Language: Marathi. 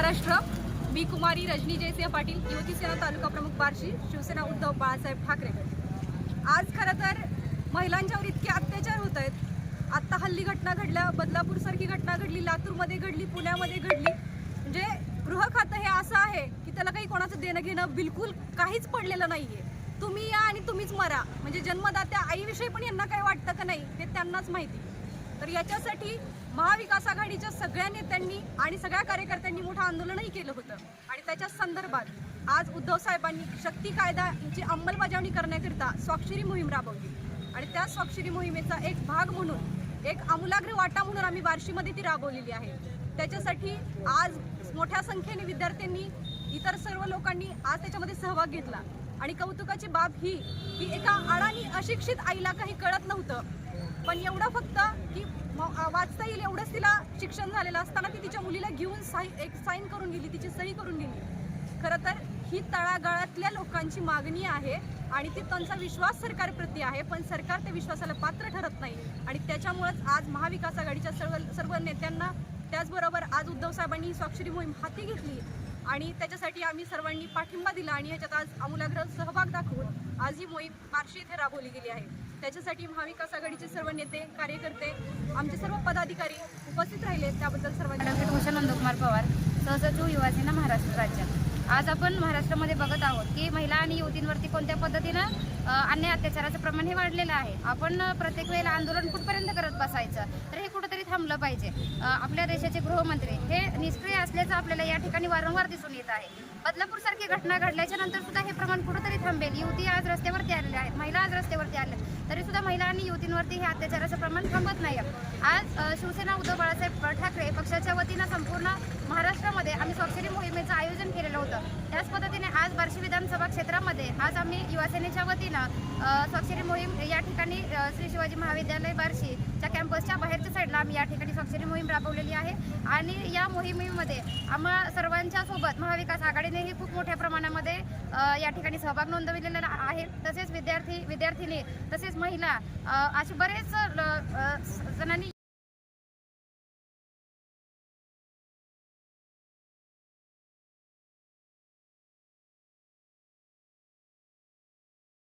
महाराष्ट्र. मी कुमारी रजनी जयसिंह पाटील युवती सेना तालुका प्रमुख बार्शी शिवसेना उद्धव बाळासाहेब ठाकरे. आज खरं तर महिलांच्यावर इतके अत्याचार होत आहेत. आत्ता हल्ली घटना घडल्या बदलापूरसारखी घटना घडली लातूरमध्ये घडली पुण्यामध्ये घडली. म्हणजे गृह खातं हे असं आहे की त्याला काही कोणाचं देणं घेणं बिलकुल काहीच पडलेलं नाहीये. तुम्ही या आणि तुम्हीच मरा. म्हणजे जन्मदात्या आईविषयी पण यांना काय वाटतं का नाही हे त्यांनाच माहिती. तर याच्यासाठी महाविकास आघाडीच्या सगळ्या नेत्यांनी आणि सगळ्या कार्यकर्त्यांनी मोठं आंदोलनही केलं होतं. आणि त्याच्या संदर्भात आज उद्धव साहेबांनी शक्ती कायद्याची अंमलबजावणी करण्याकरिता स्वाक्षरी मोहीम राबवली. आणि त्या स्वाक्षरी मोहिमेचा एक भाग म्हणून एक आमूलाग्र वाटा म्हणून आम्ही बार्शीमध्ये ती राबवलेली आहे. त्याच्यासाठी आज मोठ्या संख्येने विद्यार्थ्यांनी इतर सर्व लोकांनी आज त्याच्यामध्ये सहभाग घेतला. आणि कौतुकाची बाब ही की एका अडाणी अशिक्षित आईला काही कळत नव्हतं. पण एवढं फक्त की म- वाचता येईल एवढंच तिला शिक्षण झालेलं असताना ती तिच्या मुलीला घेऊन साई एक साईन करून गेली तिची सही करून गेली. खरं तर ही तळागाळातल्या लोकांची मागणी आहे आणि ती त्यांचा विश्वास सरकारप्रती आहे पण सरकार त्या विश्वासाला पात्र ठरत नाही. आणि त्याच्यामुळेच आज महाविकास आघाडीच्या सर्व सर्व नेत्यांना त्याचबरोबर आज उद्धव साहेबांनी ही स्वाक्षरी मोहीम हाती घेतली. आणि त्याच्यासाठी आम्ही सर्वांनी पाठिंबा दिला आणि ह्याच्यात आज आमूलाग्र सहभाग दाखवून आज ही मोहीम बार्शी येथे राबवली गेली आहे. त्याच्यासाठी महाविकास आघाडीचे सर्व नेते कार्यकर्ते आमचे सर्व पदाधिकारी उपस्थित राहिले त्याबद्दल सर्वांनी भूषण नंदकुमार पवार सहसचिव युवासेना महाराष्ट्र राज्य. आज आपण महाराष्ट्रामध्ये बघत आहोत की महिला आणि युवतींवरती कोणत्या पद्धतीनं अन्याय अत्याचाराचं प्रमाण हे वाढलेलं आहे? आपण प्रत्येक वेळेला आंदोलन कुठपर्यंत करत बसायचं? तर हे कुठंतरी थांबलं पाहिजे. आपल्या देशाचे गृहमंत्री हे निष्क्रिय असल्याचं आपल्याला या ठिकाणी वारंवार दिसून येत आहे. बदलापूर सारखी घटना घडल्याच्या नंतर सुद्धा हे प्रमाण कुठंतरी थांबेल. युवती आज रस्त्यावरती आलेल्या आहेत. महिला आज रस्त्यावरती आल्या. तरी सुद्धा महिला आणि युवतींवरती हे अत्याचाराचं प्रमाण थांबत नाही. आज शिवसेना उद्धव बाळासाहेब ठाकरे पक्षाच्या वतीनं संपूर्ण महाराष्ट्रामध्ये आम्ही स्वाक्षरी मोहिमेचं आयोजन केलेलं होतं. त्याच पद्धतीने आज बार्शी विधानसभा क्षेत्रामध्ये आज आम्ही युवासेनेच्या वतीनं स्वाक्षरी मोहीम या ठिकाणी श्री शिवाजी महाविद्यालय बार्शीच्या या ठिकाणी स्वाक्षरी मोहीम राबवलेली आहे. आणि या मोहिमेमध्ये आम्हा सर्वांच्या सोबत महाविकास आघाडीनेही खूप मोठ्या प्रमाणामध्ये या ठिकाणी सहभाग नोंदविलेला आहे. तसेच विद्यार्थी विद्यार्थिनी तसेच महिला असे बरेच जणांनी